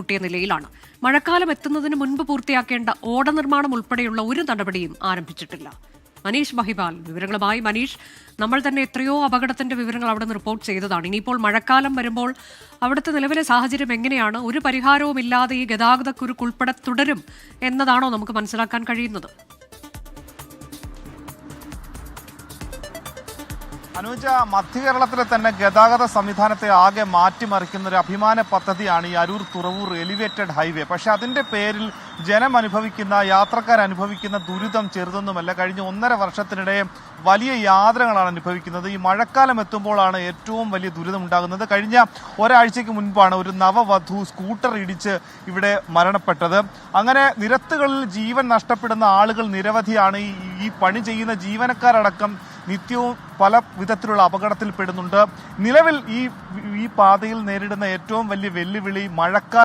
മുട്ടിയ നിലയിലാണ്. മഴക്കാലം എത്തുന്നതിന് മുൻപ് പൂർത്തിയാക്കേണ്ട ഓട നിർമ്മാണം ഉൾപ്പെടെയുള്ള ഒരു നടപടിയും ആരംഭിച്ചിട്ടില്ല. മനീഷ് മഹിപാൽ വിവരങ്ങളുമായി മനീഷ്. നമ്മൾ തന്നെ എത്രയോ അപകടത്തിന്റെ വിവരങ്ങൾ അവിടെ നിന്ന് റിപ്പോർട്ട് ചെയ്തതാണ്. ഇനിയിപ്പോൾ മഴക്കാലം വരുമ്പോൾ അവിടുത്തെ നിലവിലെ സാഹചര്യം എങ്ങനെയാണ്? ഒരു പരിഹാരവും ഇല്ലാതെ ഈ ഗതാഗതക്കുരുക്ക് ഉൾപ്പെടെ തുടരും എന്നതാണോ നമുക്ക് മനസ്സിലാക്കാൻ കഴിയുന്നത്? അനുജ മധ്യ കേരളത്തിലെ തന്നെ ഗതാഗത സംവിധാനത്തെ ആകെ മാറ്റിമറിക്കുന്ന ഒരു അഭിമാന പദ്ധതിയാണ് ഈ അരൂർ തുറവൂർ എലിവേറ്റഡ് ഹൈവേ. പക്ഷെ അതിന്റെ പേരിൽ ജനം അനുഭവിക്കുന്ന യാത്രക്കാർ അനുഭവിക്കുന്ന ദുരിതം ചെറുതൊന്നുമല്ല. കഴിഞ്ഞ ഒന്നര വർഷത്തിനിടെ വലിയ യാതനകളാണ് അനുഭവിക്കുന്നത്. ഈ മഴക്കാലം എത്തുമ്പോഴാണ് ഏറ്റവും വലിയ ദുരിതം ഉണ്ടാകുന്നത്. കഴിഞ്ഞ ഒരാഴ്ചയ്ക്ക് മുൻപാണ് ഒരു നവവധു സ്കൂട്ടർ ഇടിച്ച് ഇവിടെ മരണപ്പെട്ടത്. അങ്ങനെ നിരത്തുകളിൽ ജീവൻ നഷ്ടപ്പെടുന്ന ആളുകൾ നിരവധിയാണ് ഈ ഈ പണി ചെയ്യുന്ന ജീവനക്കാരടക്കം നിത്യവും പല വിധത്തിലുള്ള അപകടത്തിൽപ്പെടുന്നുണ്ട്. നിലവിൽ ഈ ഈ പാതയിൽ നേരിടുന്ന ഏറ്റവും വലിയ വെല്ലുവിളി മഴക്കാല